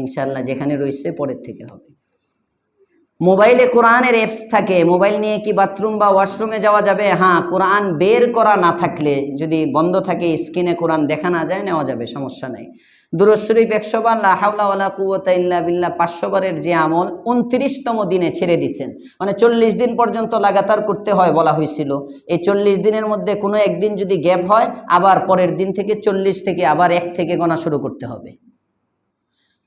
ইনশাল্লাহ যেখানে রয়েছে পরের থেকে হবে। মোবাইলে কোরআনের অ্যাপস থাকে, মোবাইল নিয়ে কি বাথরুম বা ওয়াশরুমে যাওয়া যাবে? হ্যাঁ কোরআন বের করা না থাকলে, যদি বন্ধ থাকে স্ক্রিনে কোরআন দেখা না যায়, নেওয়া যাবে, সমস্যা নেই। দুরুদ শরীফ একশো বার লা হাওলা ওয়ালা ইল্লা বিল্লাহ পাঁচশো বারের যে আমল, উনত্রিশতম দিনে ছেড়ে দিছেন। মানে চল্লিশ দিন পর্যন্ত লাগাতার করতে হয় বলা হয়েছিল। এই চল্লিশ দিনের মধ্যে কোনো একদিন যদি গ্যাপ হয়, আবার পরের দিন থেকে চল্লিশ থেকে আবার এক থেকে গোনা শুরু করতে হবে।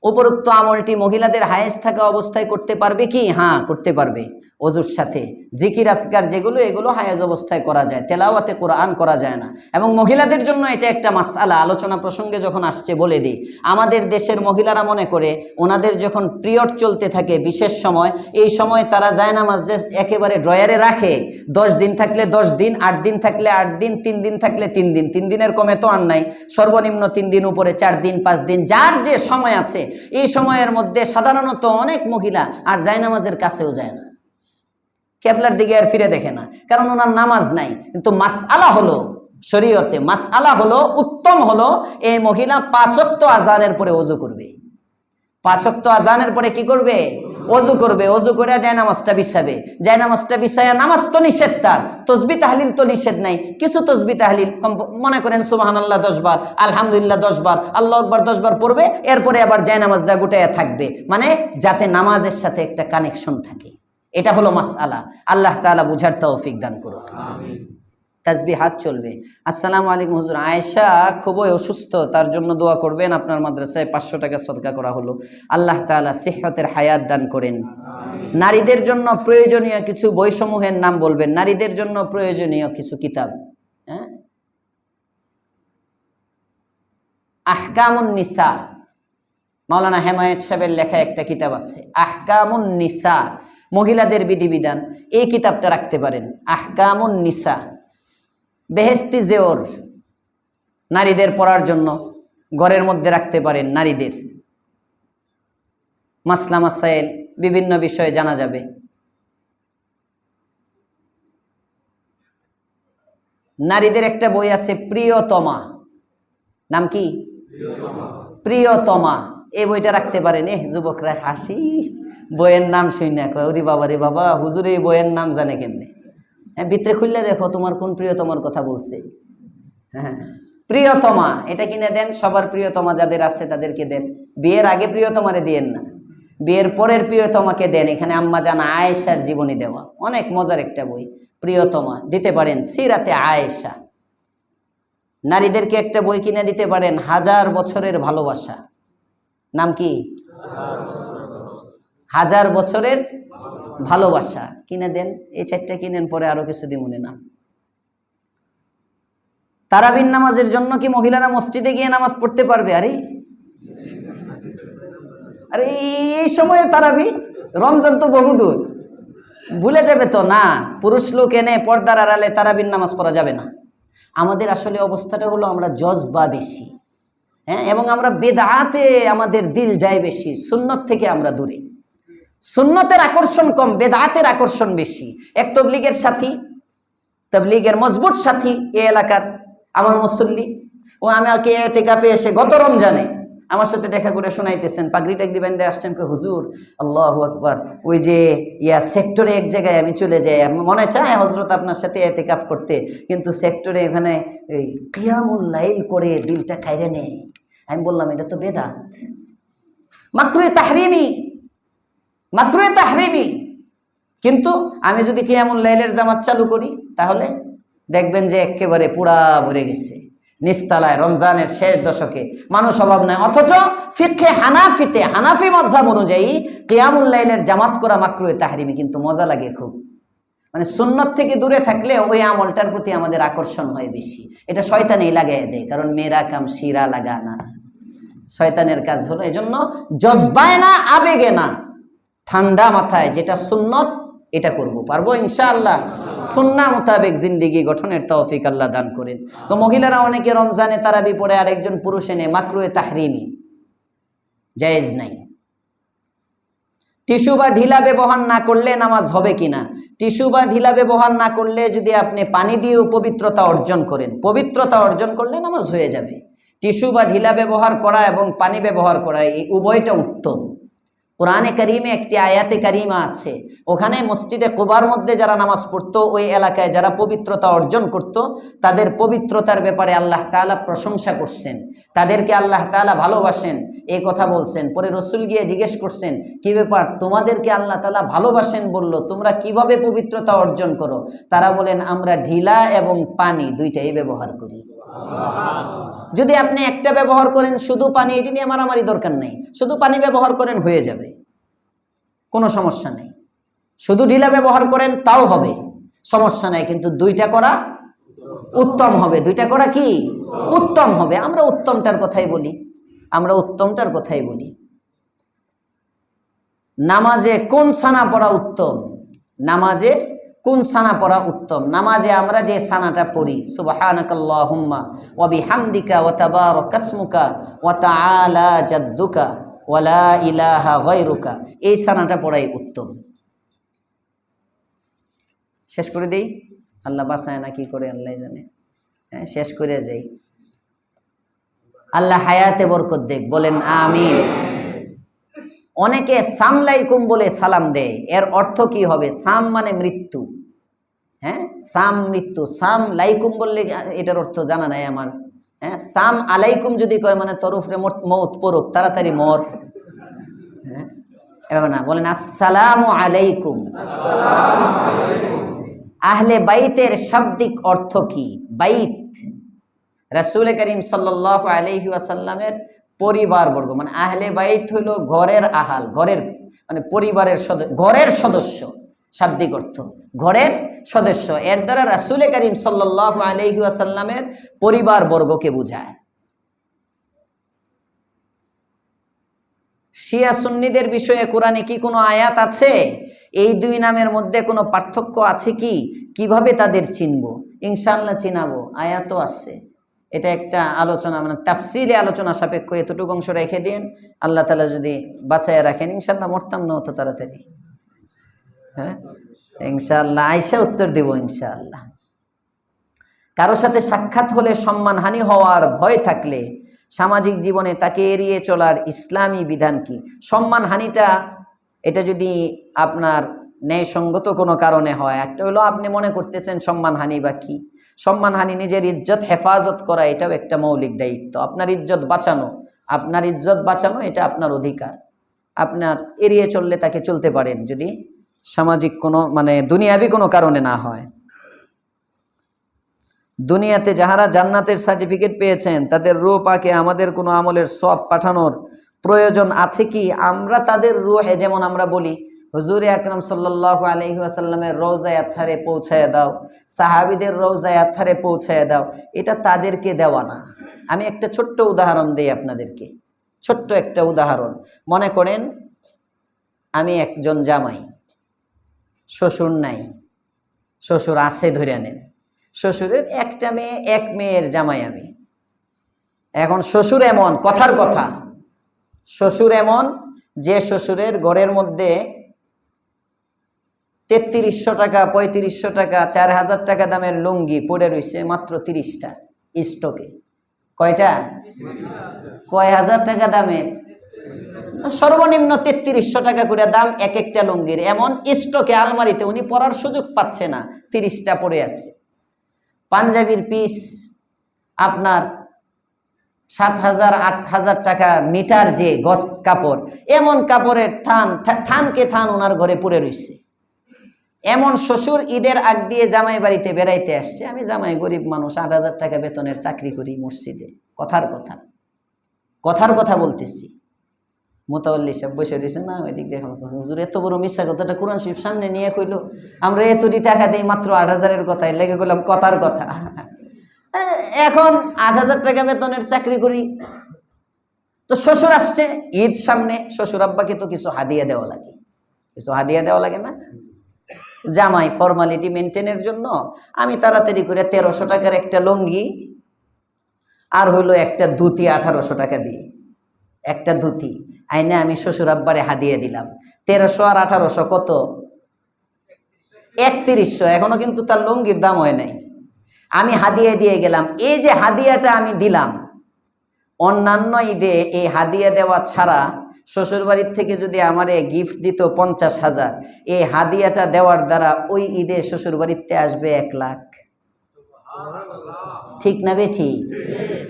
উপরোক্ত আমলটি মহিলাদের হায়েস থাকা অবস্থায় করতে পারবে কি? হ্যাঁ করতে পারবে। অজুর সাথে জিকির আসকার যেগুলো, এগুলো হায়াজ অবস্থায় করা যায়। তেলাওয়াতে কোরআন করা যায় না। এবং মহিলাদের জন্য এটা একটা মাসালা আলোচনা প্রসঙ্গে যখন আসছে, বলে দিই, আমাদের দেশের মহিলারা মনে করে, ওনাদের যখন পিরিয়ড চলতে থাকে বিশেষ সময়, এই সময় তারা যায় না মাস একেবারে ড্রয়ারে রাখে। দশ দিন থাকলে দশ দিন, আট দিন থাকলে আট দিন, তিন দিন থাকলে তিন দিন। তিন দিনের কমে তো আর নাই। সর্বনিম্ন তিন দিন, উপরে চার দিন, পাঁচ দিন, যার যে সময় আছে এই সময়ের মধ্যে সাধারণত অনেক মহিলা আর জায়নামাজের কাছেও যায় না। ক্যাবলার দিকে আর ফিরে দেখে না, কারণ ওনার নামাজ নাই। কিন্তু মাস আলা হলো শরীয়তে মাস আলা হলো, উত্তম হলো, এই মহিলা পাঁচত্ব আজানের পরে অজু করবে। পাঁচক্ত আজানের পরে কি করবে? অজু করবে। অজু করে যায় নামাজটা যায় নামাজটা নামাজ তো নিষেধ তার। তসবি তাহলিল তো নিষেধ নাই। কিছু তসবি তাহলিল মনে করেন সুবাহান আল্লাহ দশ আলহামদুলিল্লাহ দশ বার, আল্লাহ আকবার দশ বার পড়বে, এরপরে আবার যায় নামাজটা থাকবে। মানে যাতে নামাজের সাথে একটা কানেকশন থাকে। এটা হলো মাস আলা আল্লাহ তালা বুঝার তৌফিক দান করুন তাজবি হাত চলবে। আসসালামু আলাইকুম হুজুর। আয়েশা খুবই অসুস্থ, তার জন্য দোয়া করবেন, আপনার মাদ্রাসায় পাঁচশো টাকা সদকা করা হলো। আল্লাহ তাআলা সিহতের হায়াত দান করেন। নারীদের জন্য প্রয়োজনীয় কিছু বইসমূহের নাম বলবেন। নারীদের জন্য প্রয়োজনীয় কিছু কিতাব। হ্যাঁ? আহকামুন নিসা। মাওলানা হেমায়েত সাহেবের লেখা একটা কিতাব আছে। আহকামুন নিসা। মহিলাদের বিধিবিধান। এই কিতাবটা রাখতে পারেন। আহকামুন নিসা। বেহেস্তি জেওর নারীদের পড়ার জন্য ঘরের মধ্যে রাখতে পারেন নারীদের। মাসলা মাসাইল বিভিন্ন বিষয়ে জানা যাবে। নারীদের একটা বই আছে প্রিয়তমা। নাম কি? প্রিয়তমা। এই বইটা রাখতে পারেন। এ যুবকরা হাসি। বইয়ের নাম শুই না কয়, ওরে বাবা রে বাবা, হুজুর, এই বইয়ের নাম জানে কেমনে? হ্যাঁ ভিতরে খুললে দেখো তোমার কোন প্রিয়তমার কথা বলছে। হ্যাঁ প্রিয়তমা, এটা কিনে দেন, সবার প্রিয়তমা যাদের আছে তাদেরকে দেন। বিয়ের আগে প্রিয়তমারে দিয়েন না। বিয়ের পরের প্রিয়তমাকে দেন, এখানে আম্মা জানা আয়েশার জীবনী দেওয়া। অনেক মজার একটা বই, প্রিয়তমা, দিতে পারেন, সিরাতে আয়েশা। নারীদেরকে একটা বই কিনে দিতে পারেন, হাজার বছরের ভালোবাসা। নাম কি? হাজার বছরের ভালোবাসা। কিনে দেন, এই চারটা কিনেন, পরে আরও কিছু মনে না তারাবিন নামাজের জন্য কি মহিলারা মসজিদে গিয়ে নামাজ পড়তে পারবে? আরে। আরে, এই সময়ে তারাবি রমজান তো বহুদূর ভুলে যাবে তো, না, পুরুষ লোক এনে পর্দার আড়ালে তারাবিন নামাজ পড়া যাবে না। আমাদের আসলে অবস্থাটা হলো আমরা জজবা বেশি। হ্যাঁ এবং আমরা বেদাতে আমাদের দিল যায় বেশি, সুন্নত থেকে আমরা দূরে। সুন্নতের আকর্ষণ কম, বেদাতের আকর্ষণ বেশি। এক তবলিগের সাথী, তবলিগের মজবুত সাথী এ এলাকার, আমার মুসল্লি। ও আমাকে টেকাফে এসে গত রমজানে আমার সাথে দেখা করে শোনাইতেছেন, পাগড়ি টাগড়ি বেঁধে আসছেন কই, হুজুর, আল্লাহ আকবার। ওই যে, ইয়া সেক্টরে এক জায়গায় আমি চলে যাই মনে চায় হজরত আপনার সাথে এতেকাফ করতে, কিন্তু সেক্টরে এখানে কিয়ামুল লাইল করে দিলটা খাইরে নেয় আমি বললাম, এটা তো বেদাত। মাকরুয়ে তাহরিমি মাকরুয়ে তাহরিমি। কিন্তু আমি যদি কিয়ামুল লাইলের জামাত চালু করি, তাহলে দেখবেন যে একেবারে পুরা ভরে গেছে। নিস্তালায় রমজানের শেষ দশকে মানুষ অভাব নাই। অথচ ফিরখে হানাফিতে, হানাফি মজাব অনুযায়ী কিয়ামুল লাইলের জামাত করা মাকরুয়ে তাহরিমি, কিন্তু মজা লাগে খুব। মানে সুন্নত থেকে দূরে থাকলে ওই আমলটার প্রতি আমাদের আকর্ষণ হয় বেশি। এটা শয়তানেই লাগাই দেয়, কারণ মেয়েরা কাম, শিরা লাগানা শয়তানের কাজ হলো এজন্য জজবায় না, আবেগে না। ঠান্ডা মাথায় যেটা সুন্নত, এটা করব। পারব ইনশাআল্লাহ? সুন্না মোতাবেক জিন্দিগি গঠনের তৌফিক আল্লাহ দান করেন। তো মহিলারা অনেকে রমজানে তারাবি পড়ে আরেকজন পুরুষ এনে মাকরুয়ে তাহরিমি। জায়েজ নাই। টিস্যু বা ঢিলা ব্যবহার না করলে নামাজ হবে কিনা? টিস্যু বা ঢিলা ব্যবহার না করলে যদি আপনি পানি দিয়েও পবিত্রতা অর্জন করেন, পবিত্রতা অর্জন করলে নামাজ হয়ে যাবে। টিস্যু বা ঢিলা ব্যবহার করা এবং পানি ব্যবহার করা, এই উভয়টা উত্তম। কোরআনে করিমে একটি আয়াতে করিমা আছে। ওখানে মসজিদে কুবার মধ্যে যারা নামাজ পড়ত, ওই এলাকায় যারা পবিত্রতা অর্জন করত, তাদের পবিত্রতার ব্যাপারে আল্লাহ তালা প্রশংসা করছেন। তাদেরকে আল্লাহ তালা ভালোবাসেন। এই কথা বলছেন পরে রসুল গিয়ে জিজ্ঞেস করছেন কি ব্যাপার? তোমাদেরকে আল্লাহ তাআলা ভালোবাসেন বলল তোমরা কীভাবে পবিত্রতা অর্জন করো? তারা বলেন আমরা ঢিলা এবং পানি দুইটাই ব্যবহার করি। যদি আপনি একটা ব্যবহার করেন শুধু পানি এটি নিয়ে মারামারি দরকার নেই। শুধু পানি ব্যবহার করেন হয়ে যাবে। কোনো সমস্যা নেই। শুধু ঢিলা ব্যবহার করেন তাও হবে। সমস্যা নাই কিন্তু দুইটা করা উত্তম হবে। দুইটা করা কি? উত্তম হবে। আমরা উত্তমটার কথাই বলি। আমরা উত্তমটার কথাই বলি। নামাজে কোন সানা পড়া উত্তম? নামাজে কোন সানা পড়া উত্তম? নামাজে আমরা যে সানাটা পড়ি, সুবহানাকাল্লাহুম্মা এই সানাটা পড়াই উত্তম। শেষ করে দেই? আল্লাহ বাসায় না, কি করে আল্লাহ জানে? হ্যাঁ শেষ করে যাই। আল্লাহ হায়াতে বরকত দেখ, বলেন আমিন। অনেকে সামলাইকুম বলে সালাম দেয়, এর অর্থ কি হবে? সাম মানে মৃত্যু। হ্যাঁ? সাম মৃত্যু। সাম লাইকুম বললে এটার অর্থ জানা নাই আমার। হ্যাঁ? সাম আলাইকুম যদি কয় মানে তরফরে মৌত পড়ুক, তাড়াতাড়ি মর। হ্যাঁ? না, বলেন আসসালামু আলাইকুম। আহলে বাইতের শাব্দিক অর্থ কি? বাইত। রাসূল করিম সাল্লাল্লাহু আলাইহি ওয়াসাল্লামের পরিবারবর্গ মানে আহলে বাইত হলো ঘরের আহাল, ঘরের মানে পরিবারের সদস্য ঘরের সদস্য, শাব্দিক অর্থ, ঘরের সদস্য। এর দ্বারা রাসূল করিম সাল্লাল্লাহু আলাইহি ওয়াসাল্লামের পরিবারবর্গকে বোঝায়। শিয়া সুন্নিদের বিষয়ে কোরআনে কি কোনো আয়াত আছে? এই দুই নামের মধ্যে কোনো পার্থক্য আছে কি? কীভাবে তাদের চিনব? ইনশাল্লাহ চিনাবো, আয়াতও আছে। এটা একটা আলোচনা মানে তাফসিলে আলোচনা সাপেক্ষ এতটুকু অংশ রেখে দিন। আল্লাহ তালা যদি বাঁচাইয়া রাখেন ইনশাল্লাহ মরতাম না অত তাড়াতাড়ি। হ্যাঁ? ইনশাল্লাহ আইসা উত্তর দেব ইনশাল্লাহ কারও সাথে সাক্ষাৎ হলে সম্মানহানি হওয়ার ভয় থাকলে সামাজিক জীবনে তাকে এড়িয়ে চলার ইসলামী বিধান কি? সম্মানহানিটা, এটা যদি আপনার ন্যায়সঙ্গত কোনো কারণে হয়, একটা হলো আপনি মনে করতেছেন সম্মানহানি বা কি? সম্মানহানি, নিজের ইজ্জত হেফাজত করা, এটাও একটা মৌলিক দায়িত্ব। আপনার ইজ্জত বাঁচানো, আপনার ইজ্জত বাঁচানো, এটা আপনার অধিকার। আপনার এড়িয়ে চললে তাকে চলতে পারেন, যদি সামাজিক কোনো মানে দুনিয়াবি কোনো কারণে না হয়। দুনিয়াতে যাহারা জান্নাতের সার্টিফিকেট পেয়েছেন, তাদের রূহ পাকে আমাদের কোনো আমলের সব পাঠানোর প্রয়োজন আছে কি? আমরা তাদের রুহে, যেমন আমরা বলি হুজুর আকরাম সাল্লাহ আলহি আসাল্লামের রোজায় আথারে পৌঁছায় দাও। সাহাবিদের রোজায় আথারে পৌঁছায় দাও। এটা তাদেরকে দেওয়া না। আমি একটা ছোট্ট উদাহরণ দিই আপনাদেরকে। ছোট্ট একটা উদাহরণ। মনে করেন, আমি একজন জামাই। শ্বশুর নাই। শ্বশুর আছে ধরে নেন। শ্বশুরের একটা মেয়ে, এক মেয়ের জামাই আমি। এখন শ্বশুর এমন, কথার কথা। শ্বশুর এমন, যে শ্বশুরের ঘরের মধ্যে তেত্রিশশো টাকা, পঁয়ত্রিশশো টাকা, চার হাজার টাকা দামের লুঙ্গি পড়ে রয়েছে মাত্র তিরিশটা স্টকে কয়টা? কয় হাজার টাকা দামের? সর্বনিম্ন তেত্রিশশো টাকা করে দাম এক একটা লুঙ্গির। এমন স্টকে আলমারিতে উনি পরার সুযোগ পাচ্ছে না, তিরিশটা পড়ে আছে। পাঞ্জাবির পিস আপনার সাত হাজার, আট হাজার টাকা মিটার যে গস কাপড়, এমন কাপড়ের থান থানকে থান ওনার ঘরে পড়ে রয়েছে। এমন শ্বশুর ঈদের আগ দিয়ে জামাই বাড়িতে বেড়াইতে আসছে, আমি জামাই গরিব মানুষ, আট হাজার টাকা বেতনের চাকরি করি মসজিদে। কথার কথা। কথার কথা বলতেছি। মোতাবল্লি সব বসে দিয়েছে না ওই দিক দেখো হুজুর, এত বড় মিশা কথাটা কোরআন শিব সামনে নিয়ে কইলো, আমরা এতটি টাকা দিই মাত্র আট হাজারের কথায়। লেগে গেলাম কথার কথা। এখন আট হাজার টাকা বেতনের চাকরি করি। তো শ্বশুর আসছে, ঈদ সামনে, শ্বশুর আব্বাকে তো কিছু হাদিয়া দেওয়া লাগে। কিছু হাদিয়া দেওয়া লাগে না? জামাই ফর্মালিটি মেনটেনের জন্য আমি তাড়াতাড়ি করে তেরোশো টাকার একটা লুঙ্গি আর হইল একটা ধুতি আঠারোশো টাকা দিয়ে একটা ধুতি। আইনে আমি শ্বশুর আব্বারে হাদিয়ে দিলাম। তেরোশো আর আঠারোশো কত? একত্রিশশো। এখনও কিন্তু তার লুঙ্গির দাম হয় নাই। আমি হাদিয়া দিয়ে গেলাম। এই যে হাদিয়াটা আমি দিলাম, অন্যান্য ঈদে এই হাদিয়া দেওয়া ছাড়া শ্বশুরবাড়ির থেকে যদি আমারে গিফট দিত পঞ্চাশ হাজার এই হাদিয়াটা দেওয়ার দ্বারা ওই ঈদে শ্বশুরবাড়িতে আসবে এক লাখ। ঠিক না বে ঠিক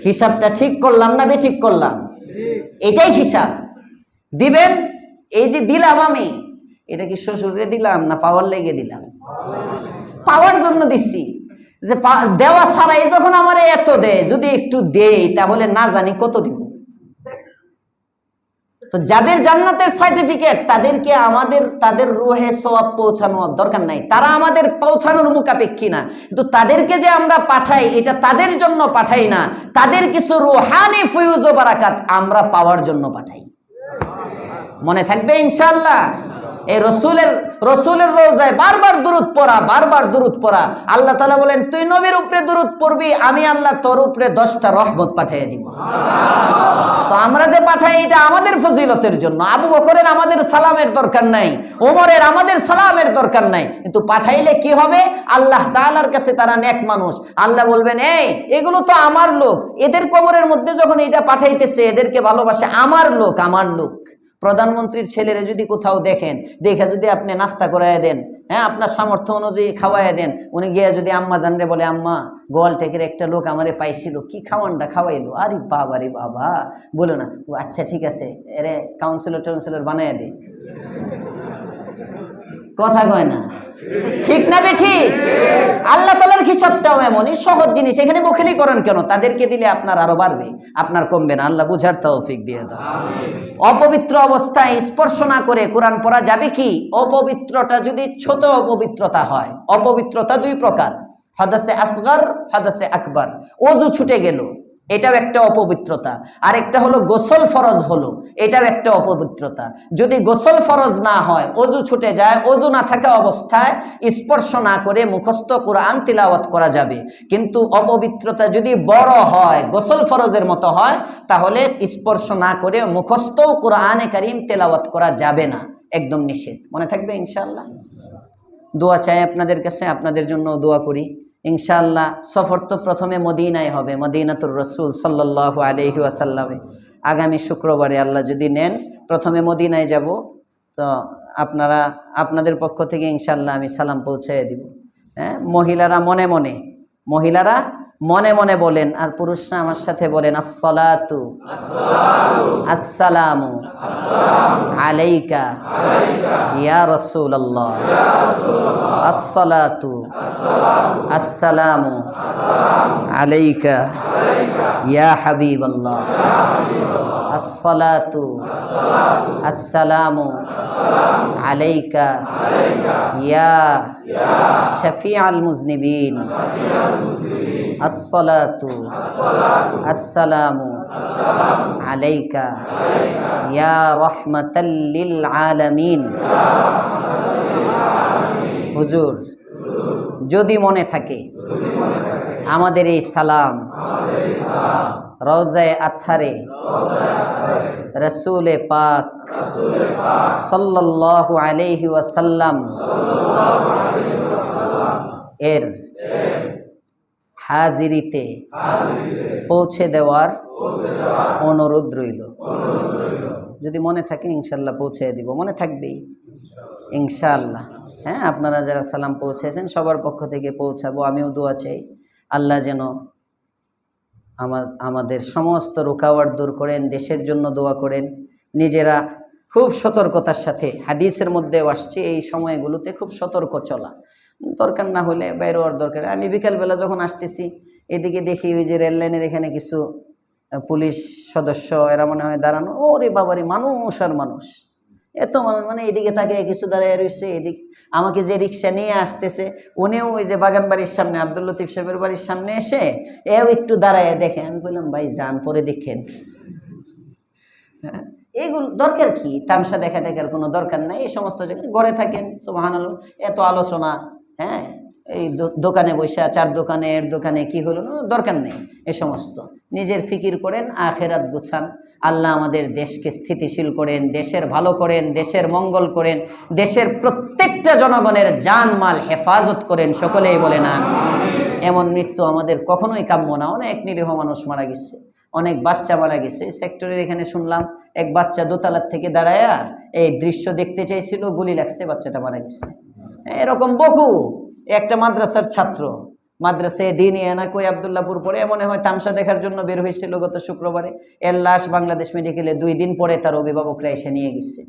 হিসাবটা ঠিক করলাম না বে ঠিক। করলাম এটাই হিসাব। দিবেন? এই যে দিলাম আমি এটা কি শ্বশুরে দিলাম না পাওয়ার লেগে দিলাম? পাওয়ার জন্য দিচ্ছি যে পা- দেওয়া ছাড়াই যখন আমার এত দেয় যদি একটু দেই তাহলে না জানি কত দিব। তো যাদের জান্নাতের সার্টিফিকেট তাদেরকে আমাদের, তাদের রুহে সওয়াব পৌঁছানোর দরকার নাই। তারা আমাদের পৌঁছানোর মুখাপেক্ষী না। কিন্তু তাদেরকে যে আমরা পাঠাই, এটা তাদের জন্য পাঠাই না। তাদের কিছু রুহানি ফিউজ ও বারাকাত আমরা পাওয়ার জন্য পাঠাই। মনে থাকবে ইনশাল্লাহ এই রসুলের রসুলের রোজায় বারবার দূরত পড়া, বারবার দূরত পড়া। আল্লাহ তালা বলেন, তুই নবীর উপরে দূরত পড়বি, আমি আল্লাহ তোর উপরে দশটা রহমত পাঠিয়ে দিব। তো আমরা যে পাঠাই, এটা আমাদের ফজিলতের জন্য। আবু বকরের আমাদের সালামের দরকার নাই, ওমরের আমাদের সালামের দরকার নাই। কিন্তু পাঠাইলে কি হবে? আল্লাহ তাআলার কাছে তারা নেক মানুষ। আল্লাহ বলবেন, এই, এগুলো তো আমার লোক। এদের কবরের মধ্যে যখন এটা পাঠাইতেছে, এদেরকে ভালোবাসে আমার লোক আমার লোক। প্রধানমন্ত্রীর ছেলেরে যদি কোথাও দেখেন, দেখে যদি আপনি নাস্তা করাইয়া দেন হ্যাঁ আপনার সামর্থ্য অনুযায়ী খাওয়াইয়া দেন, উনি গিয়ে যদি আম্মা জানলে বলে, আম্মা, গোয়াল টেকের একটা লোক আমারে পাইছিল, কি খাওয়ানটা খাওয়াইলো? আরে বাবা রে বাবা। বলো না আচ্ছা ঠিক আছে, এরে কাউন্সিলর টাউন্সিলর বানাইয়া দে। কথা কয় না। ঠিক না বে ঠিক? আল্লাহ তালার হিসাবটাও এমনই, সহজ জিনিস। এখানে বখিলি করেন কেন? তাদেরকে দিলে আপনার আরও বাড়বে, আপনার কমবে না। আল্লাহ বুঝার তৌফিক দিয়ে দাও। অপবিত্র অবস্থায় স্পর্শ না করে কোরআন পড়া যাবে কি? অপবিত্রটা যদি ছোট অপবিত্রতা হয়, অপবিত্রতা দুই প্রকার। হাদাসে আসগর, হাদাসে আকবর। ওজু ছুটে গেল এটাও একটা অপবিত্রতা। আর একটা হলো গোসল ফরজ হলো, এটাও একটা অপবিত্রতা। যদি গোসল ফরজ না হয়, অজু ছুটে যায়, অজু না থাকা অবস্থায় স্পর্শ না করে মুখস্থ কোরআন তিলাওয়াত করা যাবে। কিন্তু অপবিত্রতা যদি বড় হয়, গোসল ফরজের মতো হয়, তাহলে স্পর্শ না করে মুখস্থ কোরআনে কারিম তেলাওয়াত করা যাবে না। একদম নিষেধ। মনে থাকবে ইনশাল্লাহ দোয়া চাই আপনাদের কাছে, আপনাদের জন্য দোয়া করি। ইনশাআল্লাহ সফর তো প্রথমে মদিনায় হবে, মদিনাতুর রসুল সাল্লাহ আলহি আসাল্লামে আগামী শুক্রবারে আল্লাহ যদি নেন, প্রথমে মদিনায় যাব, তো আপনারা, আপনাদের পক্ষ থেকে ইনশাল্লাহ আমি সালাম পৌঁছে দিব। হ্যাঁ মহিলারা মনে মনে, মহিলারা মনে মনে বলেন, আর পুরুষরা আমার সাথে বলেন, আসসালাতু। আসসালামু। আলাইকা। ইয়া রাসূলুল্লাহ। আসসালাতু। আসসালামু। আলাইকা। ইয়া হাবিবাল্লাহ। আসসালাতু। আসসালামু। আলাইকা। ইয়া শফিআল মুজনিবিন। আসসালাতু আসসালামু আলাইকা ইয়া রহমাতাল লিল আলামিন। হুজুর, যদি মনে থাকে আমাদের এই সালাম রওজায় আথারে রসুলে পাক সাল্লাল্লাহু আলাইহি ওয়াসাল্লাম এর হাজিরিতে পৌঁছে দেওয়ার অনুরোধ রইল। যদি মনে থাকে ইনশাল্লাহ পৌঁছে দিব, মনে থাকবেই। ইনশাআল্লাহ হ্যাঁ আপনারা যারা সালাম পৌঁছেছেন, সবার পক্ষ থেকে পৌঁছাবো। আমিও দোয়া চাই, আল্লাহ যেন আমাদের সমস্ত রুকাওয়াট দূর করেন, দেশের জন্য দোয়া করেন। নিজেরা খুব সতর্কতার সাথে, হাদিসের মধ্যেও আসছে, এই সময়গুলোতে খুব সতর্ক চলা। দরকার না হলে বেরোয়ার দরকার। আমি বিকালবেলা যখন আসতেছি এদিকে দেখি ওই যে রেল লাইনের এখানে কিছু পুলিশ সদস্য এরা মনে হয় দাঁড়ানো। ওরে বাবারে মানুষ আর মানুষ। এত মানুষ মানে এদিকে তাকে কিছু দাঁড়িয়ে রয়েছে এদিকে আমাকে যে রিক্সা নিয়ে আসতেছে উনিও ওই যে বাগান বাড়ির সামনে আব্দুল লতিফ সাহেবের বাড়ির সামনে এসে এও একটু দাঁড়ায় দেখে। আমি বললাম ভাই যান পরে দেখেন। হ্যাঁ, এগুলো দরকার কি? তামসা দেখা দেখার কোনো দরকার নাই? এই সমস্ত জায়গায় ঘরে থাকেন সুবাহান এত আলোচনা হ্যাঁ? এই দোকানে বসে চার দোকানে এর দোকানে কি হলো না? দরকার নেই এ সমস্ত। নিজের ফিকির করেন, আখেরাত গুছান। আল্লাহ আমাদের দেশকে স্থিতিশীল করেন, দেশের ভালো করেন, দেশের মঙ্গল করেন, দেশের প্রত্যেকটা জনগণের জানমাল হেফাজত করেন, সকলেই বলে না। এমন মৃত্যু আমাদের কখনোই কাম্য না। অনেক নিরীহ মানুষ মারা গেছে, অনেক বাচ্চা মারা গেছে। সেক্টরের এখানে শুনলাম, এক বাচ্চা দোতলার থেকে দাঁড়ায়া এই দৃশ্য দেখতে চাইছিল, গুলি লাগছে, বাচ্চাটা মারা গেছে। এরকম বহু। একটা মাদ্রাসার ছাত্র মাদ্রাসায় দিন এনা কই আবদুল্লাপুর পরে মনে হয় তামসা দেখার জন্য বের হয়েছিল গত শুক্রবারে। এর লাশ বাংলাদেশ মেডিকেলে দুই দিন পরে তার অভিভাবকরা এসে নিয়ে গেছে।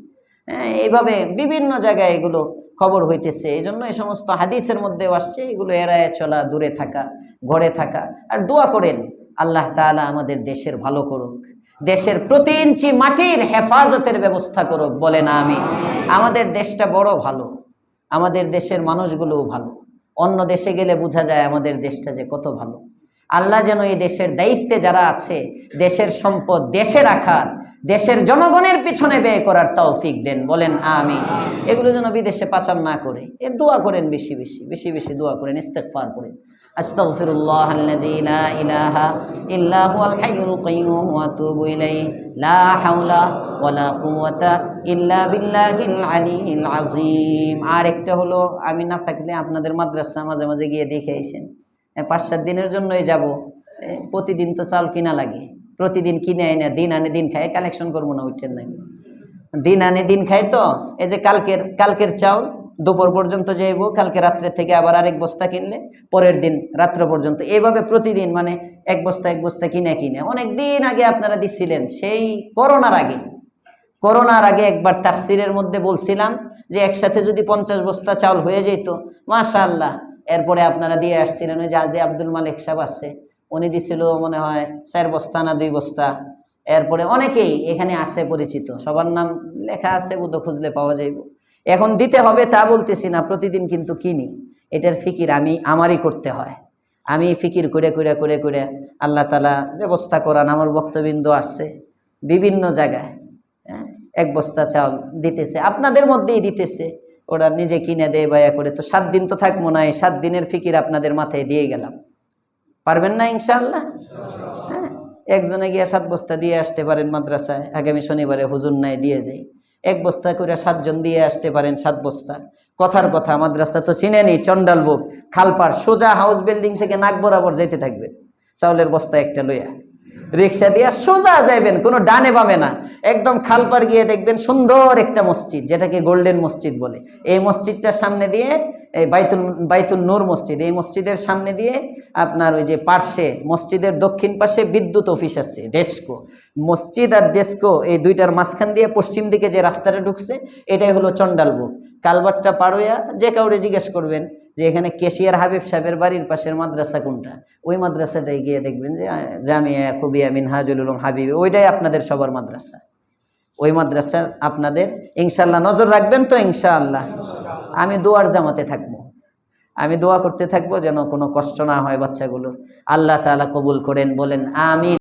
হ্যাঁ এইভাবে বিভিন্ন জায়গায় এগুলো খবর হইতেছে। এই জন্য এই সমস্ত হাদিসের মধ্যেও আসছে, এগুলো এড়ায় চলা, দূরে থাকা, ঘরে থাকা। আর দোয়া করেন, আল্লাহ তাআলা আমাদের দেশের ভালো করুক। দেশের প্রতি ইঞ্চি মাটির হেফাজতের ব্যবস্থা করুক বলে না আমি আমাদের দেশটা বড় ভালো। আমাদের দেশের মানুষগুলোও ভালো। অন্য দেশে গেলে বোঝা যায় আমাদের দেশটা যে কত ভালো। আল্লাহ যেন এই দেশের দায়িত্বে যারা আছে, দেশের সম্পদ দেশে রাখার, দেশের জনগণের পিছনে ব্যয় করার তৌফিক দেন, বলেন আমি এগুলো যেন বিদেশে পাচার না করে। এ দোয়া করেন বেশি বেশি বেশি বেশি দোয়া করেন, ইস্তেগফার করেন। আস্তাগফিরুল্লাহ আল্লাযী লা ইলাহা ইল্লা হুয়াল হাইয়ুল কাইয়্যুম ওয়া আতুবু ইলাইহি। লা হাওলা ওয়ালা কুওয়াতা ইল্লা বিল্লাহিল আলিয়্যিল আযীম। আর একটা হলো, আমি না থাকলে আপনাদের মাদ্রাসা মাঝে মাঝে গিয়ে দেখে আসেন। পাঁচ সাত দিনের জন্যই যাব। প্রতিদিন তো চাল কিনা লাগে। প্রতিদিন কিনে আনে দিন আনে দিন খায়, কালেকশন করব না উঠছেন নাকি? দিন আনে দিন খায় তো, এই যে কালকের কালকের চাউল, দুপুর পর্যন্ত যাইব, কালকে রাত্রে থেকে আবার আরেক বস্তা কিনলে, পরের দিন রাত্র পর্যন্ত। এইভাবে প্রতিদিন মানে এক বস্তা এক বস্তা কিনে কিনে। অনেক দিন আগে আপনারা দিচ্ছিলেন সেই করোনার আগে। করোনার আগে একবার তাফসিরের মধ্যে বলছিলাম যে একসাথে যদি পঞ্চাশ বস্তা চাউল হয়ে যেত, মাশাআল্লাহ। এরপরে আপনারা দিয়ে আসছিলেন ওই যে আজি আব্দুল মালিক সাহেব আছে, উনি দিছিল মনে হয় চার বস্তা না দুই বস্তা। এরপরে অনেকেই এখানে আছে পরিচিত, সবার নাম লেখা আছে, বুধ খুঁজলে পাওয়া যাইব। এখন দিতে হবে তা বলতেছি না, প্রতিদিন কিন্তু কিনি। এটার ফিকির আমি, আমারই করতে হয়। আমি ফিকির করে করে করে করে আল্লাহ তালা ব্যবস্থা করান, আমার বক্তবিন্দু আসছে বিভিন্ন জায়গায়। এক বস্তা চাউল দিতেছে, আপনাদের মধ্যেই দিতেছে। ওরা নিজে কিনে দেয়, বায়া করে। তো সাত দিন তো থাকব না, এই সাত দিনের ফিকির আপনাদের মাথায় দিয়ে গেলাম। পারবেন না ইনশাআল্লাহ? হ্যাঁ একজনে গিয়া সাত বস্তা দিয়ে আসতে পারেন মাদ্রাসায়। আগামী শনিবারে হুজুর নাই দিয়ে যাই। এক বস্তা করে সাতজন দিয়ে আসতে পারেন সাত বস্তা। কথার কথা, মাদ্রাসা তো চিনেনি চন্ডাল বুক। খালপার সোজা হাউস বিল্ডিং থেকে নাক বরাবর যেতে থাকবে। চাউলের বস্তা একটা লইয়া। রিক্সা দিয়ে সোজা যাইবেন, কোনো ডানে বামে না। একদম খালপার গিয়ে দেখবেন সুন্দর একটা মসজিদ, যেটাকে গোল্ডেন মসজিদ বলে। এই মসজিদটার সামনে দিয়ে, এই বাইতুল বাইতুল নূর মসজিদ, এই মসজিদের সামনে দিয়ে আপনার ওই যে পার্শ্বে, মসজিদের দক্ষিণ পাশে বিদ্যুৎ অফিস আছে, ডেস্কো। মসজিদ আর ডেস্কো, এই দুইটার মাঝখান দিয়ে পশ্চিম দিকে যে রাস্তাটা ঢুকছে, এটাই হলো চন্ডালবুক কালবারটা পারোয়া যে কাউরে জিজ্ঞেস করবেন যে এখানে কেশিয়ার হাবিব সাহেবের বাড়ির পাশের মাদ্রাসা কোনটা? ওই মাদ্রাসাটাই গিয়ে দেখবেন যে জামিয়া খুবিয়া মিনহাজুল উলুম হাবিব, ওইটাই আপনাদের সবার মাদ্রাসা। ওই মাদ্রাসা আপনাদের ইনশাল্লাহ নজর রাখবেন তো ইনশাআল্লাহ। আমি দোয়ার জামাতে থাকব। আমি দোয়া করতে থাকব যেন কোনো কষ্ট না হয় বাচ্চাগুলোর। আল্লাহ তাআলা কবুল করেন, বলেন আমিন।